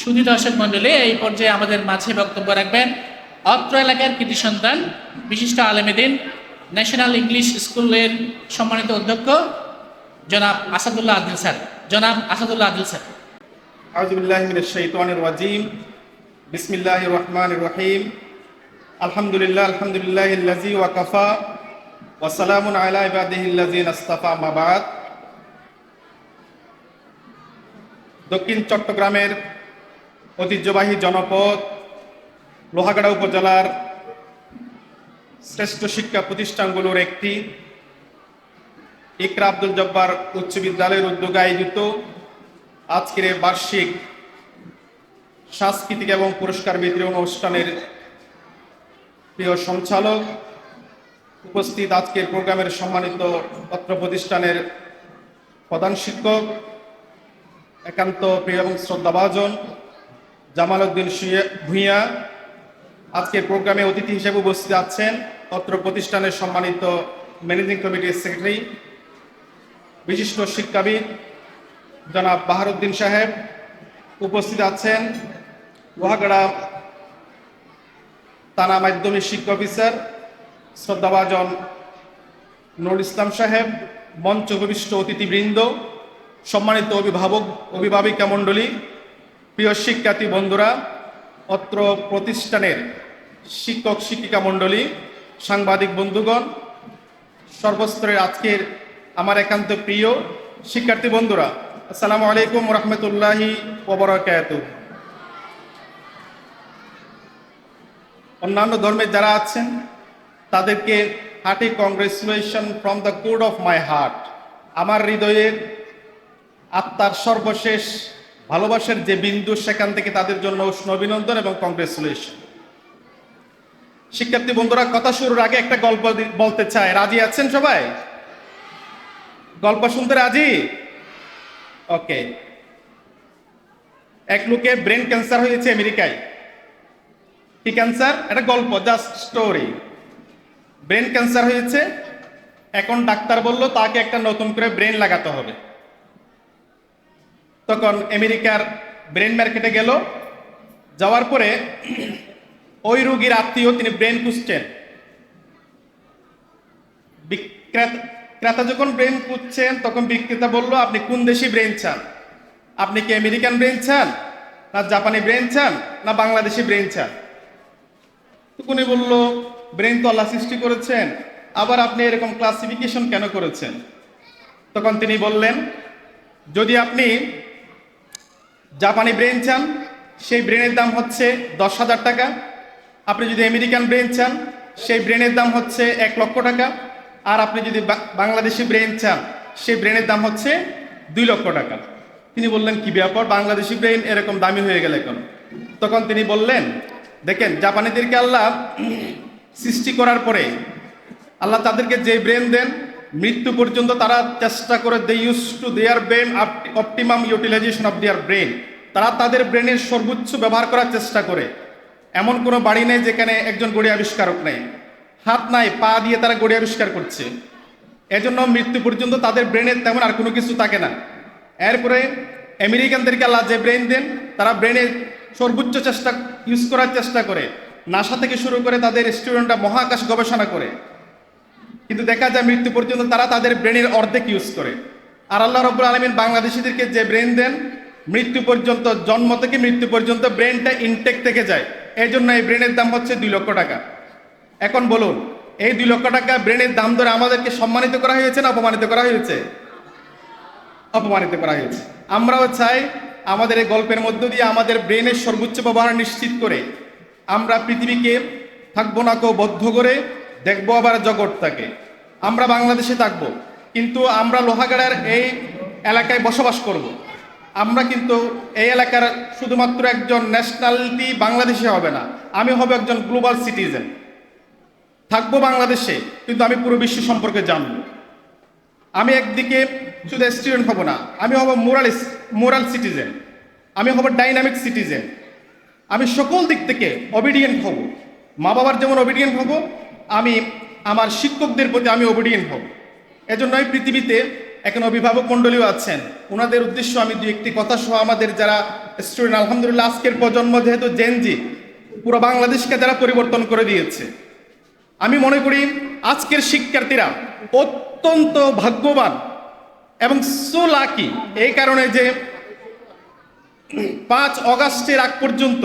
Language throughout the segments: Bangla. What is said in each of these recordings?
সুধী দর্শক এই পর্যায়ে আমাদের মাঝে বক্তব্য রাখবেন অত্র এলাকার কৃতি সন্তান, বিশিষ্ট আলেমেদিন ন্যাশনাল ইংলিশ স্কুলের সম্মানিত অধ্যক্ষ, জনাব আসাদুল্লাহ আদিল স্যার। জনাব আসাদুল্লাহ আদিল স্যার। রাজিম। বিসমিল্লাহ রহমান রহিম। আলহামদুলিল্লাহ আলহামদুলিল্লাহ ইল্লাজি ওয়াকাফা। ওয়াসালামুন আলা ইবাদিহিল্লাজিন আস্তাফা মাবাদ দক্ষিণ চট্টগ্রামের ঐতিহ্যবাহী জনপদ লোহাগাড়া উপজেলার শ্রেষ্ঠ শিক্ষা প্রতিষ্ঠানগুলোর একটি। ইকরা আব্দুল জব্বার উচ্চ বিদ্যালয়ের উদ্যোগে আয়োজিত আজকের বার্ষিক সাংস্কৃতিক এবং পুরস্কার বিতরণ অনুষ্ঠানের প্রিয় সঞ্চালক উপস্থিত আজকের প্রোগ্রামের সম্মানিত পত্র প্রতিষ্ঠানের প্রধান শিক্ষক, একান্ত প্রিয় এবং শ্রদ্ধাভাজন জামাল উদ্দিন ভূঁইয়া আজকের প্রোগ্রামে অতিথি হিসেবে উপস্থিত আছেন পত্র প্রতিষ্ঠানের সম্মানিত ম্যানেজিং কমিটির সেক্রেটারি, বিশিষ্ট শিক্ষাবিদ জনাব বাহারুদ্দিন সাহেব উপস্থিত আছেন লোহাগড়া থানা মাধ্যমিক শিক্ষা অফিসার শ্রদ্ধাভাজন নুরুল ইসলাম সাহেব, মঞ্চ উপবিষ্ট অতিথিবৃন্দ, সম্মানিত অভিভাবক, অভিভাবিকা মণ্ডলী প্রিয় শিক্ষার্থী বন্ধুরা, অত্র প্রতিষ্ঠানের শিক্ষক শিক্ষিকা মণ্ডলী, সাংবাদিক বন্ধুগণ, সর্বস্তরের আজকের আমার একান্ত প্রিয় শিক্ষার্থী বন্ধুরা, আসসালামু আলাইকুম রহমতুল্লাহি ওবরাকাত অন্যান্য ধর্মের যারা আছেন, তাদেরকে hearty congratulation from the core of my heart. আমার হৃদয়ের আত্মার সর্বশেষ ভালোবাসার যে বিন্দু, সেখান থেকে তাদের জন্য উষ্ণ অভিনন্দন এবং কংগ্রেচুলেশন শিক্ষার্থী বন্ধুরা, কথা শুরুর আগে একটা গল্প বলতে চাই। রাজি আছেন সবাই? গল্প শুনতে রাজি? ওকে এক লোকের ব্রেন ক্যান্সার হয়েছে আমেরিকায়। কি ক্যান্সার একটা গল্প জাস্ট স্টোরি ব্রেন ক্যান্সার হয়েছে, এখন ডাক্তার বলল, তাকে একটা নতুন করে ব্রেন লাগাতে হবে। তখন আমেরিকার ব্রেন মার্কেটে গেল। যাওয়ার পরে ওই রুগীর আত্মীয় তিনি ব্রেন বিক্রেতা, ক্রেতা যখন ব্রেন খুঁজছেন, তখন বিক্রেতা বলল, আপনি কোন দেশি ব্রেন চান? আপনি কি আমেরিকান ব্রেন চান? না জাপানি ব্রেন চান? না বাংলাদেশি ব্রেন চান? উনি বলল, ব্রেন তো আল্লাহ সৃষ্টি করেছেন, আবার আপনি এরকম ক্লাসিফিকেশন কেন করেছেন? তখন তিনি বললেন, যদি আপনি জাপানি ব্রেন চান, সেই ব্রেনের দাম হচ্ছে দশ হাজার টাকা। আপনি যদি আমেরিকান ব্রেন চান, সেই ব্রেনের দাম হচ্ছে এক লক্ষ টাকা। আর আপনি যদি বাংলাদেশি ব্রেন চান, সেই ব্রেনের দাম হচ্ছে দুই লক্ষ টাকা। তিনি বললেন, কি ব্যাপার? বাংলাদেশি ব্রেন এরকম দামি হয়ে গেলে কেন? তখন তিনি বললেন, দেখেন, জাপানিদেরকে আল্লাহ সৃষ্টি করার পরে আল্লাহ তাদেরকে যে ব্রেন দেন মৃত্যু পর্যন্ত তারা চেষ্টা করে they use to their brain optimum utilization of their brain তারা তাদের ব্রেনের সর্বোচ্চ ব্যবহার করার চেষ্টা করে। এমন কোনো বাড়ি নেই যেখানে একজন গড়ি আবিষ্কারক নেই। হাত নাই, পা দিয়ে তারা গড়ি আবিষ্কার করছে। এজন্য মৃত্যু পর্যন্ত তাদের ব্রেনের তেমন আর কোনো কিছু থাকে না। এরপরে আমেরিকানদেরকে আল্লাহ যে ব্রেন দেন, তারা ব্রেনের সর্বোচ্চ চেষ্টা ইউজ করার চেষ্টা করে। নাসা থেকে শুরু করে তাদের স্টুডেন্টরা মহাকাশ গবেষণা করে। কিন্তু দেখা যায় মৃত্যু পর্যন্ত তারা তাদের ব্রেনের অর্ধেক ইউজ করে। আর আল্লাহ রব্বুল আলমিন বাংলাদেশিদেরকে যে ব্রেন দেন, মৃত্যু পর্যন্ত, জন্ম থেকে মৃত্যু পর্যন্ত ব্রেনটা ইনটেক থেকে যায়। এই জন্য এই ব্রেনের দাম হচ্ছে দুই লক্ষ টাকা। এখন বলুন, এই দুই লক্ষ টাকা ব্রেনের দাম ধরে আমাদেরকে সম্মানিত করা হয়েছে না অপমানিত করা হয়েছে? অপমানিত করা হয়েছে। আমরাও চাই আমাদের এই গল্পের মধ্য দিয়ে আমাদের ব্রেনের সর্বোচ্চ ব্যবহার নিশ্চিত করে আমরা পৃথিবীকে থাকব না কেউ বদ্ধ করে দেখব আবার জগৎটাকে আমরা বাংলাদেশে থাকব, কিন্তু আমরা লোহাগাড়ার এই এলাকায় বসবাস করব। আমরা কিন্তু এই এলাকার শুধুমাত্র একজন ন্যাশনালিটি বাংলাদেশে হবে না, আমি হব একজন গ্লোবাল সিটিজেন থাকব বাংলাদেশে, কিন্তু আমি পুরো বিশ্ব সম্পর্কে জানব। আমি একদিকে শুধু স্টুডেন্ট হব না, আমি হব মোরাল মোরাল সিটিজেন আমি হব ডাইনামিক সিটিজেন আমি সকল দিক থেকে অবিডিয়েন্ট হব। মা বাবার যেমন অবিডিয়েন্ট হব আমি আমার শিক্ষকদের প্রতি আমি অবিডিয়েন্ট হব। এজন্য এই পৃথিবীতে এখন অভিভাবক মণ্ডলীও আছেন। ওনাদের উদ্দেশ্য আমি দু একটি কথা সহ আমাদের যারা স্টুডেন্ট আলহামদুলিল্লাহ আজকের প্রজন্ম যেহেতু জেনজি পুরো বাংলাদেশকে যারা পরিবর্তন করে দিয়েছে। আমি মনে করি আজকের শিক্ষার্থীরা অত্যন্ত ভাগ্যবান এবং সুলাকি এই কারণে যে পাঁচ অগাস্টের আগ পর্যন্ত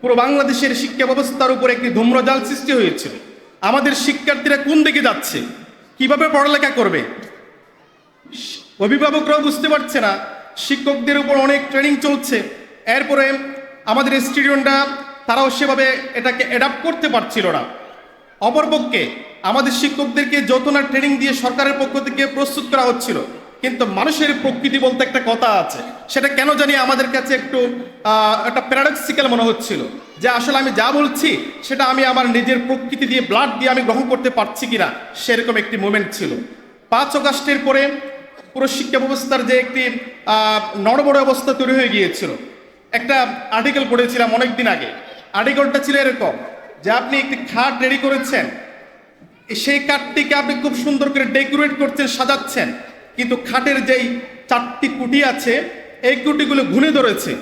পুরো বাংলাদেশের শিক্ষা ব্যবস্থার উপর একটি ধূম্রজাল সৃষ্টি হয়েছিল। আমাদের শিক্ষার্থীরা কোন দিকে যাচ্ছে? কীভাবে পড়ালেখা করবে? অভিভাবকরাও বুঝতে পারছে না। শিক্ষকদের উপর অনেক ট্রেনিং চলছে। এরপরে আমাদের স্টুডেন্টরা তারাও সেভাবে এটাকে অ্যাডাপ্ট করতে পারছিল না। অপরপক্ষে আমাদের শিক্ষকদেরকে যত না ট্রেনিং দিয়ে সরকারের পক্ষ থেকে প্রস্তুত করা হচ্ছিল কিন্তু মানুষের প্রকৃতি বলতে একটা কথা আছে। সেটা কেন জানি আমাদের কাছে একটু একটা প্যারাডক্সিক্যাল মনে হচ্ছিল। যে আসলে আমি যা বলছি, সেটা আমি আমার নিজের প্রকৃতি দিয়ে ব্লাড দিয়ে আমি গ্রহণ করতে পারছি কিনা, সেরকম একটি মোমেন্ট ছিল। পাঁচ অগাস্টের পরে পুরো শিক্ষা ব্যবস্থার যে একটি নড়বড় অবস্থা তৈরি হয়ে গিয়েছিল। একটা আর্টিকেল পড়েছিলাম অনেকদিন আগে। আর্টিকেলটা ছিল এরকম, যে আপনি একটি খাট রেডি করেছেন, সেই কাঠটিকে আপনি খুব সুন্দর করে ডেকোরেট করছেন, সাজাচ্ছেন। কিন্তু খাটের যেই চারটি কুটি আছে, এই কুটিগুলো ঘুরে ধরেছে।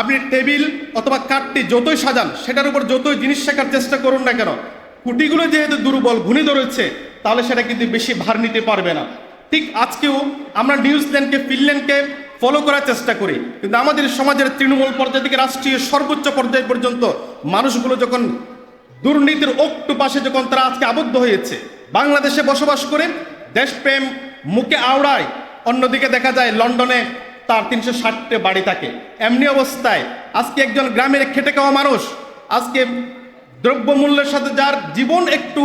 আপনি টেবিল অথবা কাঠটি যতই সাজান, সেটার উপর যতই জিনিস শেখার চেষ্টা করুন না কেন, কুটিগুলো যেহেতু দুর্বল ঘুরে ধরেছে, তাহলে সেটা কিন্তু বেশি ভার নিতে পারবে না। ঠিক আজকেও আমরা নিউজিল্যান্ডকে, ফিনল্যান্ডকে ফলো করার চেষ্টা করি। কিন্তু আমাদের সমাজের তৃণমূল পর্যায় থেকে রাষ্ট্রীয় সর্বোচ্চ পর্যায় পর্যন্ত মানুষগুলো যখন দুর্নীতির অক্টো পাশে যখন তারা আজকে আবদ্ধ হয়েছে, বাংলাদেশে বসবাস করে, দেশপ্রেম মুখে আওড়ায়, অন্যদিকে দেখা যায় লন্ডনে তার তিনশো ষাটটে বাড়ি থাকে। এমনি অবস্থায়, আজকে একজন গ্রামের খেটে খাওয়া মানুষ, আজকে দ্রব্যমূল্যের সাথে যার জীবন একটু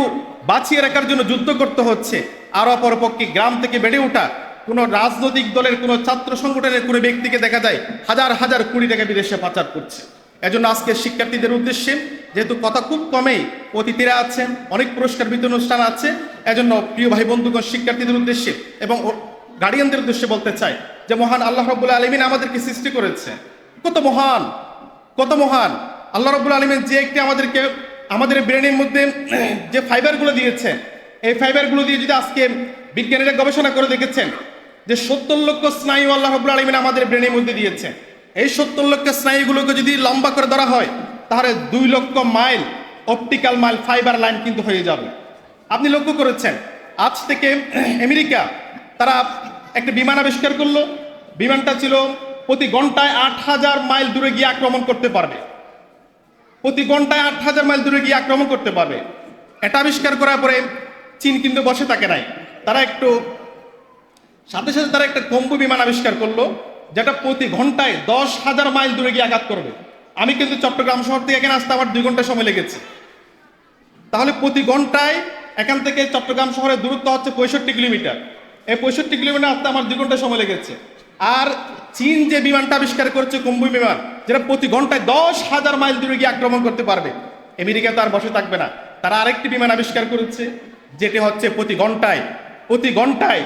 বাঁচিয়ে রাখার জন্য যুদ্ধ করতে হচ্ছে, আর অপরপক্ষে গ্রাম থেকে বেড়ে ওঠা কোনো রাজনৈতিক দলের, কোনো ছাত্র সংগঠনের কোনো ব্যক্তিকে দেখা যায় হাজার হাজার কোটি টাকা বিদেশে পাচার করছে। এজন্য আজকে শিক্ষার্থীদের উদ্দেশ্যে, যেহেতু কথা খুব কমেই অতিথিরা আছেন, অনেক পুরস্কার বিতরণ অনুষ্ঠান আছে, এজন্য প্রিয় ভাই বন্ধুগণ, শিক্ষার্থীদের উদ্দেশ্যে এবং গার্ডিয়ানদের উদ্দেশ্যে বলতে চাই যে মহান আল্লাহ রব্বুল আলমিন আমাদেরকে সৃষ্টি করেছে। কত মহান কত মহান। আল্লাহ রব্বুল আলমিন যে একটি আমাদেরকে, আমাদের ব্রেনের মধ্যে যে ফাইবারগুলো দিয়েছে, এই ফাইবারগুলো দিয়ে যদি আজকে বিজ্ঞানীরা গবেষণা করে দেখেছেন যে সত্তর লক্ষ স্নায়ু আল্লাহ রব্বুল আলমিন আমাদের ব্রেনের মধ্যে দিয়েছে এই সত্তর লক্ষ স্নায়ুগুলোকে যদি লম্বা করে ধরা হয়, তাহলে দুই lakh mile optical mile fiber line কিন্তু হয়ে যাবে। আপনি লক্ষ্য করেছেন, আজ থেকে আমেরিকা, তারা একটা বিমান আবিষ্কার করল। বিমানটা ছিল প্রতি ঘন্টায় আট হাজার মাইল দূরে গিয়ে আক্রমণ করতে পারবে। প্রতি ঘন্টায় আট হাজার মাইল দূরে গিয়ে আক্রমণ করতে পারবে। এটা আবিষ্কার করার পরে চীন কিন্তু বসে থাকে নাই। তারা একটু, সাথে সাথে তারা একটা কম্বু বিমান আবিষ্কার করল। যেটা প্রতি ঘন্টায় দশ হাজার মাইল দূরে গিয়ে আঘাত করবে। আমি কিন্তু চট্টগ্রাম শহর থেকে এখানে আসতে আমার দুই ঘণ্টা সময় লেগেছে। তাহলে প্রতি ঘন্টায় এখান থেকে চট্টগ্রাম শহরের দূরত্ব হচ্ছে পঁয়ষট্টি কিলোমিটার। এই পঁয়ষট্টি কিলোমিটার আসতে আমার দুই ঘণ্টা সময় লেগেছে। আর চীন যে বিমানটা আবিষ্কার করছে কুম্ভু বিমান, যেটা প্রতি ঘন্টায় দশ হাজার মাইল দূরে গিয়ে আক্রমণ করতে পারবে। আমেরিকা তো আর বসে থাকবে না। তারা আরেকটি বিমান আবিষ্কার করেছে, যেটি হচ্ছে প্রতি ঘন্টায় প্রতি ঘন্টায়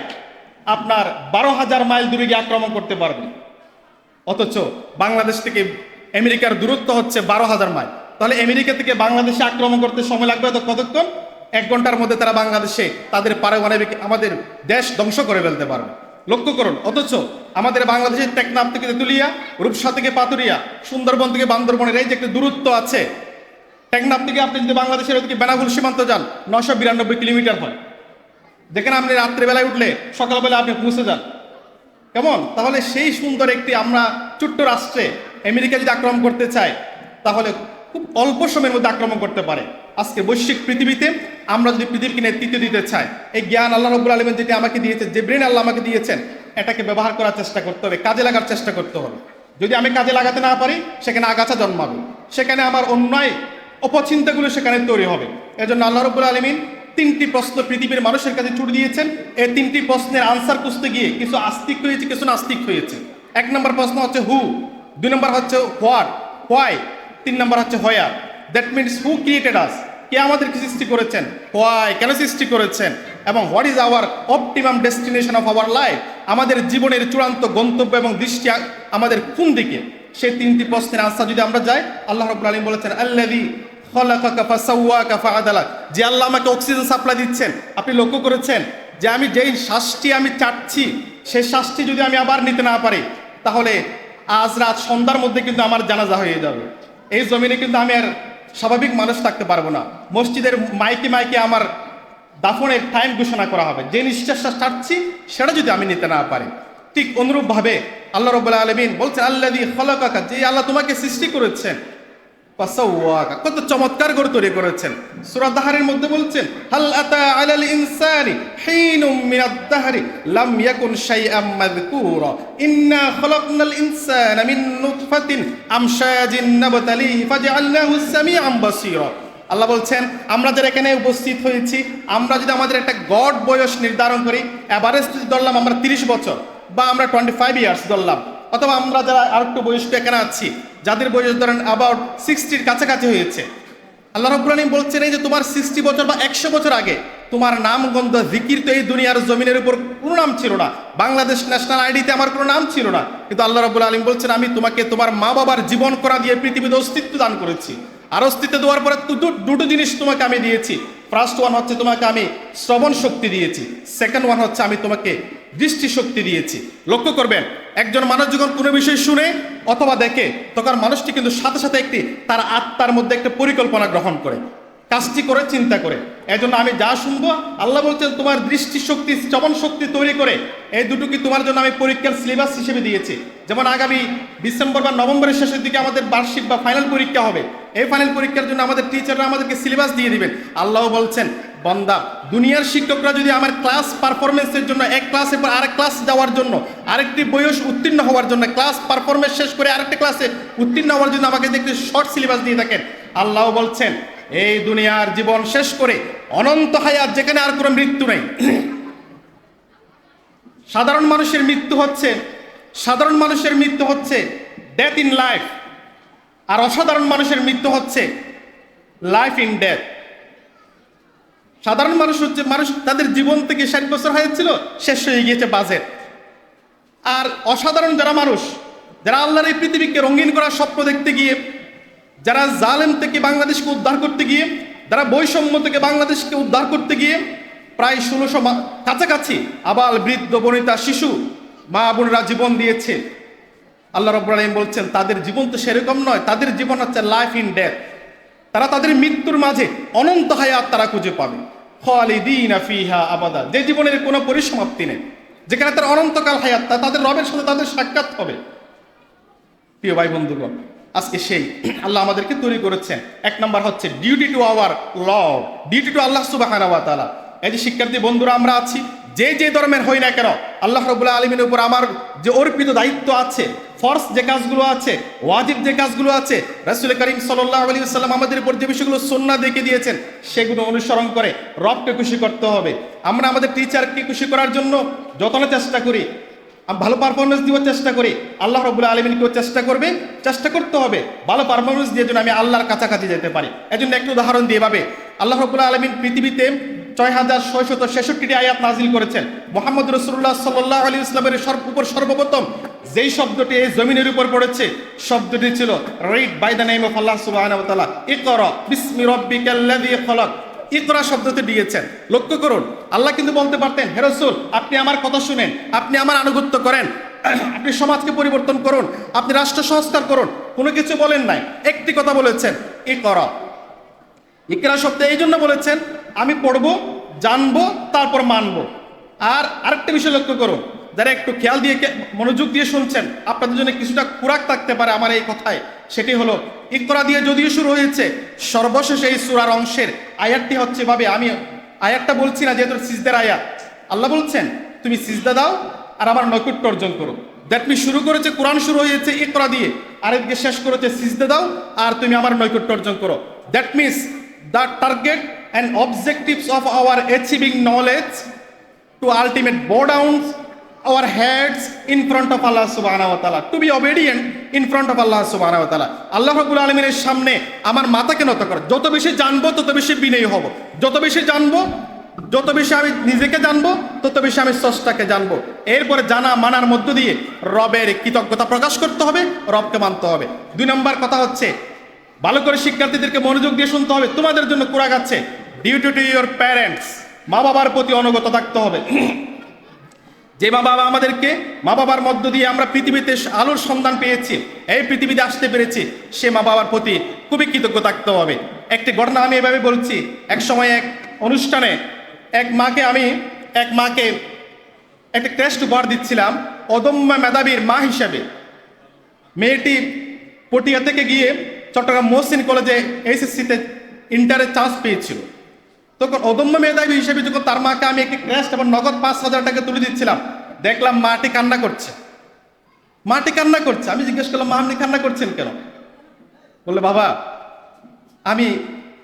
আপনার বারো হাজার মাইল দূরে গিয়ে আক্রমণ করতে পারবে। অথচ বাংলাদেশ থেকে আমেরিকার দূরত্ব হচ্ছে বারো হাজার মাইল। তাহলে আমেরিকা থেকে বাংলাদেশে আক্রমণ করতে সময় লাগবে তো কতক্ষণ? এক ঘণ্টার মধ্যে তারা বাংলাদেশে তাদের পারমাণবিক আমাদের দেশ ধ্বংস করে ফেলতে পারবে। লক্ষ্য করুন, অথচ আমাদের বাংলাদেশের টেকনাফ থেকে তেতুলিয়া, রূপসা থেকে পাতুরিয়া সুন্দরবন থেকে বান্দরবনের এই যে একটা দূরত্ব আছে, টেকনাফ থেকে আপনি যদি বাংলাদেশের ওদিকে বেনাগুল সীমান্ত যান নশো বিরানব্বই কিলোমিটার হয়। যেখানে আপনি রাত্রেবেলায় উঠলে সকালবেলা আপনি পৌঁছে যান। কেমন? তাহলে সেই সুন্দর একটি আমরা ছোট্ট রাষ্ট্রে আমেরিকা যদি আক্রমণ করতে চায়, তাহলে খুব অল্প সময়ের মধ্যে আক্রমণ করতে পারে। আজকে বৈশ্বিক পৃথিবীতে আমরা যদি পৃথিবীকে নেতৃত্ব দিতে চাই, এই জ্ঞান আল্লাহ রব্বুল আলমেন যেটি আমাকে দিয়েছেন, যে ব্রেন আল্লাহ আমাকে দিয়েছেন, এটাকে ব্যবহার করার চেষ্টা করতে হবে, কাজে লাগার চেষ্টা করতে হবে। যদি আমি কাজে লাগাতে না পারি, সেখানে আগাছা জন্মাবে। সেখানে আমার অন্যায় অপচিন্তাগুলো সেখানে তৈরি হবে। এজন্য আল্লাহ রব্বুল আলমিন তিনটি প্রশ্ন পৃথিবীর মানুষের কাছে ছুটে দিয়েছেন। এই তিনটি প্রশ্নের আনসার খুঁজতে গিয়ে কিছু আস্তিক হয়েছে, কিছু নাস্তিক হয়েছে। এক নম্বর প্রশ্ন হচ্ছে হু দুই নম্বর হচ্ছে হোয়াট হোয়াই তিন নম্বর হচ্ছে where that means who created us কে আমাদেরকে সৃষ্টি করেছেন? হোয়াই কেন সৃষ্টি করেছেন? এবং what is our optimum destination of our life আমাদের জীবনের চূড়ান্ত গন্তব্য এবং দৃষ্টি আমাদের কোন দিকে? সেই তিনটি প্রশ্নের আনসার যদি আমরা যাই, আল্লাহ রব্বুল আলম বলেছেন ফাআদালাক যে আল্লাহ আমাকে অক্সিজেন সাপ্লাই দিচ্ছেন, আপনি লক্ষ্য করেছেন যে আমি যেই শ্বাসটি আমি চাটছি, সেই শ্বাসটি যদি আমি আবার নিতে না পারি, তাহলে আজ রাত সন্ধ্যার মধ্যে কিন্তু আমার জানাজা হয়ে যাবে। এই জমিনে কিন্তু আমি আর স্বাভাবিক মানুষ থাকতে পারব না। মসজিদের মাইকে মাইকে আমার দাফনের টাইম ঘোষণা করা হবে। যে নিঃশ্বাসটা ছাড়ছি সেটা যদি আমি নিতে না পারি। ঠিক অনুরূপভাবে আল্লাহ রবুল্লা আলমিন বলছেন আল্লাহ যে আল্লাহ তোমাকে সৃষ্টি করেছেন। কত চমৎকার করে তৈরি করেছেন। সূরা দাহরের মধ্যে বলছেন, হাল আতা আলাল ইনসানি হিনুম মিনাদ দাহরি লাম ইয়াকুন শাইআম মাযকুরা। ইন্না খলাকনাল ইনসানা মিন নুতফাতিন আমশাজিন নাবতালিহি ফাজআলনাহু সামিআম বাসীরা। আল্লাহ বলছেন, আমরা যারা এখানে উপস্থিত হয়েছি, আমরা যদি আমাদের একটা গড বয়স নির্ধারণ করি এভারেজ যদি ধরলাম আমরা তিরিশ বছর, বা আমরা টোয়েন্টি ফাইভ ইয়ার্স ধরলাম, অথবা আমরা যারা আর একটু বয়স্ক এখানে আছি যাদের বয়স ধরেন অ্যাবাউট সিক্সটির কাছাকাছি হয়েছে। আল্লাহ রব্বুল বলছেন, এই যে তোমার সিক্সটি বছর বা একশো বছর আগে তোমার নাম গন্ধ, জিকির তো এই দুনিয়ার জমিনের উপর কোনো নাম ছিল না। বাংলাদেশ ন্যাশনাল আইডিতে আমার কোনো নাম ছিল না। কিন্তু আল্লাহ রব্বুল আলম বলছেন, আমি তোমাকে তোমার মা বাবার জীবন করা দিয়ে পৃথিবীতে অস্তিত্ব দান করেছি। আর অস্তিত্ব দেওয়ার পরে দুটো জিনিস তোমাকে আমি দিয়েছি। ফার্স্ট ওয়ান হচ্ছে তোমাকে আমি শ্রবণ শক্তি দিয়েছি। সেকেন্ড ওয়ান হচ্ছে আমি তোমাকে দৃষ্টি শক্তি দিয়েছি। লক্ষ্য করবেন, একজন মানুষ যখন কোনো বিষয় শুনে অথবা দেখে, তখন মানুষটি কিন্তু সাথে সাথে একটি তার আত্মার মধ্যে একটা পরিকল্পনা গ্রহণ করে। কাজটি করে, চিন্তা করে। এই জন্য আমি যা শুনব, আল্লাহ বলছেন, তোমার দৃষ্টি শক্তি শ্রবণ শক্তি তৈরি করে। এই দুটো কি তোমার জন্য আমি পরীক্ষার সিলেবাস হিসেবে দিয়েছি? যেমন আগামী ডিসেম্বর বা নভেম্বরের শেষের দিকে আমাদের বার্ষিক বা ফাইনাল পরীক্ষা হবে। এই ফাইনাল পরীক্ষার জন্য আমাদের টিচাররা আমাদেরকে সিলেবাস দিয়ে দিবেন। আল্লাহ বলছেন, বন্দা, দুনিয়ার শিক্ষকরা যদি আমার ক্লাস পারফরমেন্সের জন্য, এক ক্লাসের পর আরেক ক্লাস যাওয়ার জন্য, আরেকটি বয়স উত্তীর্ণ হওয়ার জন্য ক্লাস পারফরমেন্স শেষ করে আরেকটি ক্লাসে উত্তীর্ণ হওয়ার জন্য আমাকে দেখতে শর্ট সিলেবাস দিয়ে থাকেন, আল্লাহ বলছেন এই দুনিয়ার জীবন শেষ করে অনন্ত হায়াত যেখানে আর কোনো মৃত্যু নেই। সাধারণ মানুষের মৃত্যু হচ্ছে, সাধারণ মানুষের মৃত্যু হচ্ছে ডেথ ইন লাইফ আর অসাধারণ মানুষের মৃত্যু হচ্ছে লাইফ ইন ডেথ সাধারণ মানুষ হচ্ছে, মানুষ তাদের জীবন থেকে ষাট বছর হয়েছিল শেষ হয়ে গিয়েছে বাজেট। আর অসাধারণ যারা মানুষ, যারা আল্লাহর এই পৃথিবীকে রঙিন করার স্বপ্ন দেখতে গিয়ে যারা জালেম থেকে বাংলাদেশকে উদ্ধার করতে গিয়ে, যারা বৈষম্য থেকে বাংলাদেশকে উদ্ধার করতে গিয়ে প্রায় ষোলোশো কাছাকাছি আবাল বৃদ্ধ, বনিতা, শিশু, মা বোনরা জীবন দিয়েছে। আল্লাহ আলামিন বলছেন, তাদের জীবন তো সেরকম নয়, তাদের জীবন হচ্ছে লাইফ ইন ডেথ তারা তাদের মৃত্যুর মাঝে অনন্ত হায়াত তারা খুঁজে পাবে। আবাদা। যে জীবনের কোনো পরিসমাপ্তি নেই, যেখানে তার অনন্তকাল হায়াত তাদের রবের সাথে তাদের সাক্ষাৎ হবে। প্রিয় ভাই বন্ধুগণ আজকে সেই আল্লাহ আমাদেরকে তৈরি করেছেন। এক নম্বর হচ্ছে duty to our law duty to Allah সুবাহ এই যে শিক্ষার্থী বন্ধুরা, আমরা আছি, যে যে ধর্মের হই না কেন, আল্লাহ রবুল্লাহ আলমিনের উপর আমার যে অর্পিত দায়িত্ব আছে ফর্স যে কাজগুলো আছে, ওয়াজিব যে কাজগুলো আছে, রাসুল করিম সাল্লাহ আলী সাল্লাম আমাদের উপর যে বিষয়গুলো সন্না দেখে দিয়েছেন, সেগুলো অনুসরণ করে রবকে খুশি করতে হবে। আমরা আমাদের টিচারকে খুশি করার জন্য যতটা চেষ্টা করি আমি ভালো পারফরমেন্স দেওয়ার চেষ্টা করি। আল্লাহ রবুল্লা আলমিনকেও চেষ্টা করবে, চেষ্টা করতে হবে। ভালো পারফরমেন্স দিয়ে যেন আমি আল্লাহর কাছাকাছি যেতে পারি। এজন্য একটু উদাহরণ দিয়ে পাবে আল্লাহ রবুল্লা আলমিন পৃথিবীতে ছয় হাজার ছয়শত ছেষট্টিটি আয়াত নাজিল করেছেন। মোহাম্মদ রসুল্লাহ সাল্লাহ আলী ইসলামের উপর সর্বপ্রথম যেই শব্দটি এই জমিনের উপর পড়েছে, শব্দটি ছিল read by the name of Allah তাআলা ইকরা বিসমি রাব্বিকাল্লাযী ইকরা শব্দতে দিয়েছেন। লক্ষ্য করুন, আল্লাহ কিন্তু বলতে পারতেন, হে রসুল, আপনি আমার কথা শুনেন, আপনি আমার আনুগত্য করেন, আপনি সমাজকে পরিবর্তন করুন, আপনি রাষ্ট্র সংস্কার করুন। কোনো কিছু বলেন নাই, একটি কথা বলেছেন, ইকরা। ইকরা শব্দ এই জন্য বলেছেন, আমি পড়ব, জানব, তারপর মানবো। আর আরেকটা বিষয় লক্ষ্য করুন যারা একটু খেয়াল দিয়ে মনোযোগ দিয়ে শুনছেন, আপনাদের জন্য কিছুটা কুরাক থাকতে পারে আমার এই কথায়। সেটি হলো ইকরা দিয়ে যদিও শুরু হয়েছে, সর্বশেষ এই সুরার অংশের আয়াতটি হচ্ছে ভাবে আমি আয়াতটা বলছি না, যেহেতু সিজদের আয়াত। আল্লাহ বলছেন, তুমি সিজদা দাও আর আমার নৈকট্য অর্জন করো। দ্যাট মিন শুরু করেছে, কোরআন শুরু হয়েছে ইকরা দিয়ে, আরেকদিকে শেষ করেছে, সিজদা দাও আর তুমি আমার নৈকট্য অর্জন করো। That means the target and objectives of our achieving knowledge to bow down our heads in front of Allah subhanahu wa ta'ala. To be obedient in front of Allah subhanahu wa ta'ala. Allah রাব্বুল আলামিনের সামনে আমার মাথাকে নত কর। যত বেশি জানব, তত বেশি বিনয়ী হব। যত বেশি জানব, যত বেশি আমি নিজেকে জানব, তত বেশি আমি স্রষ্টাকে জানব। এরপরে জানা মানার মধ্য দিয়ে রবের কৃতজ্ঞতা প্রকাশ করতে হবে, রবকে মানতে হবে। দুই নম্বর কথা হচ্ছে, ভালো করে শিক্ষার্থীদেরকে মনোযোগ দিয়ে শুনতে হবে। তোমাদের জন্য কুড়া গাচ্ছে ডিউটি টু ইউর প্যারেন্টস মা বাবার প্রতি অনুগত থাকতে হবে। যে মা বাবা আমাদেরকে মা বাবার মধ্য দিয়ে আমরা পৃথিবীতে আলোর সন্ধান পেয়েছি, এই পৃথিবীতে আসতে পেরেছি, সে মা বাবার প্রতি খুবই কৃতজ্ঞ থাকতে হবে। একটি ঘটনা আমি এভাবে বলছি, এক সময় এক অনুষ্ঠানে এক মাকে আমি, এক মাকে একটা ক্রেস্ট উপহার দিচ্ছিলাম, অদম্য মেধাবীর মা হিসাবে। মেয়েটি পটিয়া থেকে গিয়ে চট্টগ্রাম মহসিন কলেজে এইচএসসিতে ইন্টারে চান্স পেয়েছিল। তখন অদম্য মেধাবী হিসেবে যখন তার মাকে আমি একটি ক্রেস্ট এবং নগদ পাঁচ হাজার টাকা তুলে দিচ্ছিলাম, দেখলাম মাটি কান্না করছে। মাটি কান্না করছে। আমি জিজ্ঞেস করলাম, মা, আপনি কান্না করছেন কেন? বললে, বাবা, আমি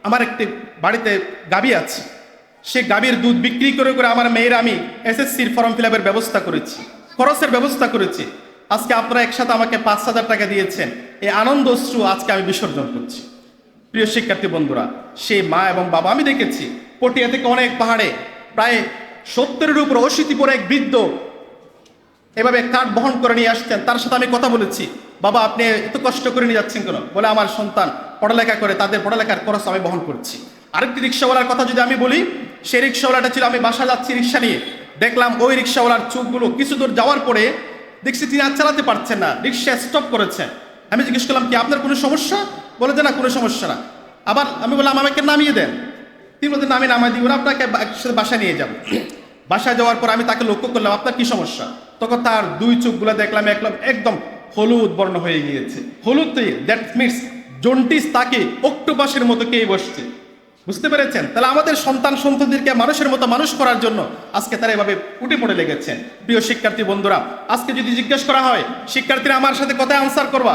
আমার একটি বাড়িতে গাবি আছে। সে গাভীর দুধ বিক্রি করে করে আমার মেয়ের আমি এসএসসির ফর্ম ফিল আপের ব্যবস্থা করেছি, খরচের ব্যবস্থা করেছি। আজকে আপনারা একসাথে আমাকে পাঁচ হাজার টাকা দিয়েছেন। এই আনন্দ অশ্রু আজকে আমি বিসর্জন করছি। প্রিয় শিক্ষার্থী বন্ধুরা সে মা এবং বাবা আমি দেখেছি, পটিয়া থেকে অনেক পাহাড়ে, প্রায় সত্তরের উপর অশীতি পরে এক বৃদ্ধ এভাবে কাঠ বহন করে নিয়ে আসছেন। তার সাথে আমি কথা বলেছি, বাবা, আপনি এত কষ্ট করে নিয়ে যাচ্ছেন কেন? বলে, আমার সন্তান পড়ালেখা করে, তাদের পড়ালেখার খরচ আমি বহন করছি। আরেকটি রিক্সাওয়ালার কথা যদি আমি বলি, সেই রিক্সাওয়ালাটা ছিল, আমি বাসা যাচ্ছি রিক্সা নিয়ে। দেখলাম ওই রিক্সাওয়ালার চোখগুলো কিছু দূর যাওয়ার পরে দেখছি তিনি আর চালাতে পারছেন না, রিক্সা স্টপ করেছেন। আমি জিজ্ঞেস করলাম, কি আপনার কোনো সমস্যা? বলে যে, না, কোনো সমস্যা না। আবার আমি বললাম, আমাকে নামিয়ে দেন। তিনি বলতেন আমি নামাই দিব না, আপনাকে একসাথে বাসায় নিয়ে যাব। বাসায় যাওয়ার পর আমি তাকে লক্ষ্য করলাম, আপনার কি সমস্যা? তখন তার দুই চোখগুলো দেখলাম একদম একদম হলুদ বর্ণ হয়ে গিয়েছে। হলুদ দ্যাট মিনস জন্টিস তাকে অক্টোপাসের মতো কে বসছে। বুঝতে পেরেছেন? তাহলে আমাদের সন্তান সন্ততিদেরকে মানুষের মতো মানুষ করার জন্য আজকে তারা এভাবে উঠে পড়ে লেগেছেন। প্রিয় শিক্ষার্থী বন্ধুরা, আজকে যদি জিজ্ঞেস করা হয়, শিক্ষার্থীরা আমার সাথে কথায় আনসার করবা?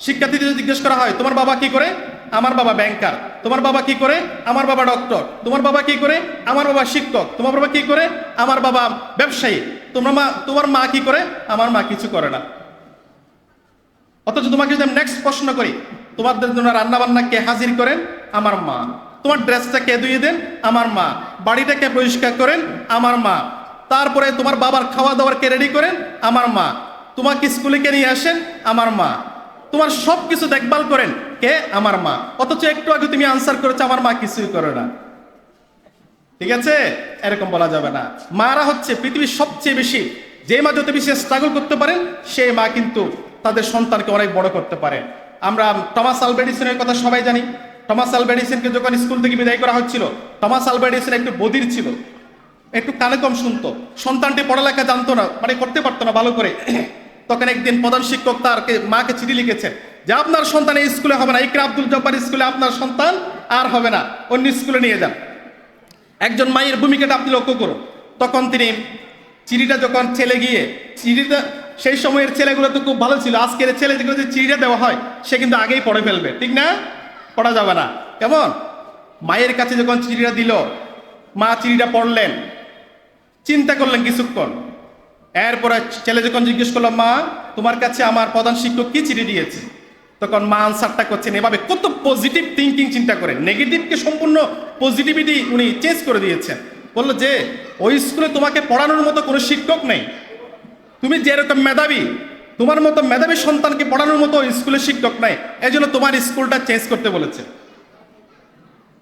শিক্ষার্থীদের জিজ্ঞেস করা হয়, তোমার বাবা কি করে? আমার বাবা ব্যাংকার তোমার বাবা কি করে? আমার বাবা ডক্টর তোমার বাবা কি করে? আমার বাবা শিক্ষক. তোমার বাবা কি করে? আমার বাবা ব্যবসায়ী. তোমার মা তোমার মা কি করে? আমার মা কিছু করে না। অথচ তোমাকে যদি আমি নেক্সট প্রশ্ন করি, তোমাদের জন্য রান্না বান্না কে হাজির করেন? আমার মা। তোমার ড্রেসটা কে ধুয়ে দেন? আমার মা। বাড়িটা কে পরিষ্কার করেন? আমার মা। তারপরে তোমার বাবার খাওয়া দাওয়ার কে রেডি করেন? আমার মা। তোমাকে স্কুলে কে নিয়ে আসেন? আমার মা। তোমার সব কিছু দেখভাল করেন। কে? আমার মা। অথচ একটু আগে তুমি আনসার করেছ, আমার মা কিছুই করে না। ঠিক আছে? এরকম বলা যাবে না। মারা হচ্ছে পৃথিবীর সবচেয়ে বেশি। যে মা যত বেশি স্ট্রাগল করতে পারেন, সেই মা কিন্তু তাদের সন্তানকে অনেক বড় করতে পারে। আমরা টমাস আলবেডিসনের কথা সবাই জানি। টমাস আলবেডিসনকে যখন স্কুল থেকে বিদায় করা হচ্ছিল টমাস আলবেডিসন একটু বধির ছিল। একটু কানে কম শুনতো। সন্তানটি পড়ালেখা জানতো না মানে করতে পারতো না ভালো করে। তখন একদিন প্রধান শিক্ষক তারকে, মাকে চিঠি লিখেছেন যে, আপনার সন্তান এই স্কুলে হবে না। ইকরা আব্দুল জব্বার স্কুলে আপনার সন্তান আর হবে না। অন্য স্কুলে নিয়ে যান। একজন মায়ের ভূমিকাটা আপনি লক্ষ্য করুন। তখন তিনি চিঠিটা যখন ছেলে গিয়ে, চিঠিটা, সেই সময়ের ছেলেগুলো তো খুব ভালো ছিল। আজকের ছেলে যেগুলো যে চিঠিটা দেওয়া হয়, সে কিন্তু আগেই পড়ে ফেলবে। ঠিক না? পড়া যাবে না। কেমন? মায়ের কাছে যখন চিঠিটা দিল, মা চিঠিটা পড়লেন, চিন্তা করলেন কিছুক্ষণ। এরপরে ছেলে যখন জিজ্ঞেস করল, মা, তোমার কাছে আমার প্রধান শিক্ষক কি চিঠি দিয়েছে? তখন মা আনসারটা করছেন এভাবে, কত পজিটিভ থিঙ্কিং চিন্তা করেন। নেগেটিভকে সম্পূর্ণ পজিটিভিটি উনি চেঞ্জ করে দিয়েছেন। বলল যে, ওই স্কুলে তোমাকে পড়ানোর মতো কোনো শিক্ষক নেই। তুমি যেরকম মেধাবী, তোমার মতো মেধাবী সন্তানকে পড়ানোর মতো ওই স্কুলে শিক্ষক নাই। এই জন্য তোমার স্কুলটা চেঞ্জ করতে বলেছে।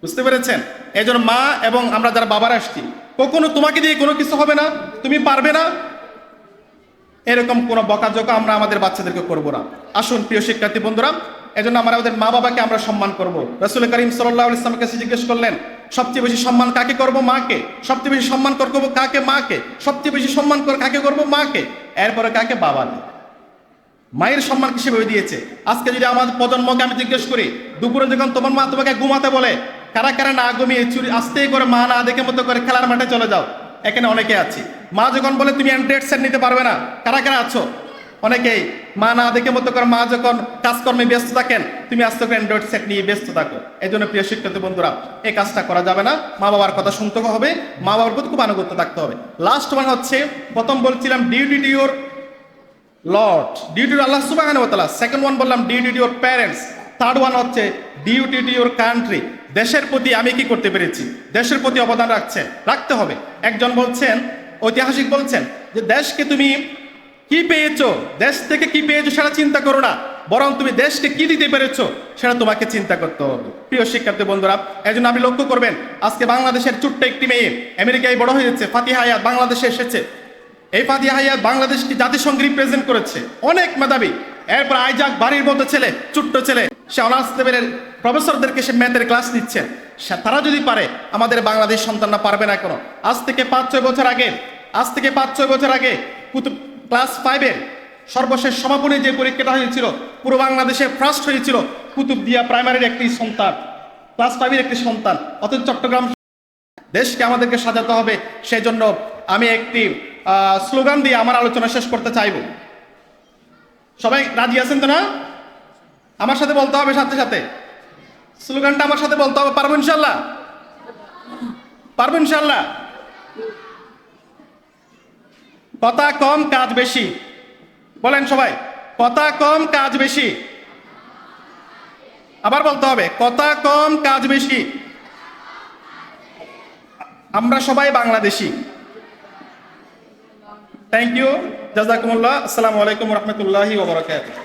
বুঝতে পেরেছেন? এই মা এবং আমরা যারা বাবার আসছি, কখনো তোমাকে দিয়ে কোনো কিছু হবে না। তুমি পারবে না। এরকম কোনো বকাঝকা আমরা আমাদের বাচ্চাদেরকে করব না। আসুন, প্রিয় শিক্ষার্থী বন্ধুরা, এজন্য আমরা আমাদের মা বাবাকে আমরা সম্মান করব। রসুল করিম সাল্লাহ ইসলামের কাছে জিজ্ঞেস করলেন, সবচেয়ে বেশি সম্মান কাকে করব মাকে? সবচেয়ে বেশি সম্মান করব কাকে মাকে? সবচেয়ে বেশি সম্মান কর কাকে করব মাকে? এরপরে কাকে? বাবাকে। মায়ের সম্মান কিসেভাবে দিয়েছে? আজকে যদি আমাদের প্রজন্মকে আমি জিজ্ঞেস করি, দুপুরে যখন তোমার মা তোমাকে ঘুমাতে বলে, কারা কারা না ঘুমিয়ে চুরি আস্তে করে মা না দেখে মতো করে খেলার মাঠে চলে যাও। এখানে অনেকে আছি। মা যখন বলে, তুমি অ্যান্ড্রয়েড সেট নিতে পারবে না। কারা কারা আছো? অনেকেই। মা না দেখে মতো করে মা যখন কাজকর্মে ব্যস্ত থাকেন, তুমি আস্তে করে অ্যান্ড্রয়েড সেট নিয়ে ব্যস্ত থাকো। এই জন্য প্রিয় শিক্ষার্থী বন্ধুরা, এই কাজটা করা যাবে না। মা বাবার কথা শুনতে হবে। মা বাবার প্রতি খুব আনুগত্য থাকতে হবে। লাস্ট ওয়ান হচ্ছে, প্রথম বলছিলাম duty to your lord duty to Allah তাআলা। সেকেন্ড ওয়ান বললাম duty to your parents third one হচ্ছে ডিউটি টু ইউর কান্ট্রি দেশের প্রতি আমি কি করতে পেরেছি? দেশের প্রতি অবদান রাখছে রাখতে হবে। একজন বলছেন, ঐতিহাসিক বলছেন যে, দেশকে তুমি কি পেয়েছ? দেশ থেকে কি পেয়েছ সেটা চিন্তা করো না। বরং তুমি দেশকে কি দিতে পেরেছ সেটা তোমাকে চিন্তা করতে হবে। প্রিয় শিক্ষার্থী বন্ধুরা এই জন্য আপনি লক্ষ্য করবেন, আজকে বাংলাদেশের ছোট্ট একটি মেয়ে আমেরিকায় বড় হয়েছে, ফাতিহা আয়াত বাংলাদেশে এসেছে। এই ফাদিয়া হায়াত বাংলাদেশকে জাতিসংঘ রিপ্রেজেন্ট করেছে। অনেক মেধাবী এরপর আইজাক বাড়ির মতো ছেলে, ছোট্ট ছেলে। সে অনার্স লেভেলের প্রফেসরদেরকে সে ম্যাথের ক্লাস নিচ্ছে। তারা যদি পারে, আমাদের বাংলাদেশ সন্তানরা পারবে না কোনো আজ থেকে পাঁচ, ছয় বছর আগে, আজ থেকে পাঁচ, ছয় বছর আগে কুতুব ক্লাস ফাইভের সর্বশেষ সমাপনী যে পরীক্ষাটা হয়েছিল, পুরো বাংলাদেশে ফার্স্ট হয়েছিল কুতুবদিয়া প্রাইমারির একটি সন্তান। ক্লাস ফাইভের একটি সন্তান। অথচ চট্টগ্রাম দেশকে আমাদেরকে সাজাতে হবে। সেই জন্য আমি একটি স্লোগান দিয়ে আমার আলোচনা শেষ করতে চাইব। সবাই রাজি আছেন তো না আমার সাথে বলতে হবে সাথে সাথে। স্লোগানটা আমার সাথে বলতে হবে, পারব ইনশাল্লাহ পারব ইনশাল্লাহ কথা কম, কাজ বেশি। বলেন সবাই, কথা কম, কাজ বেশি। আবার বলতে হবে, কথা কম, কাজ বেশি। আমরা সবাই বাংলাদেশি। থ্যাংক ইউ জাজাকুমুল্লাহ আসসালামু আলাইকুম রহমতুল্লাহি ওবরাকাতুহ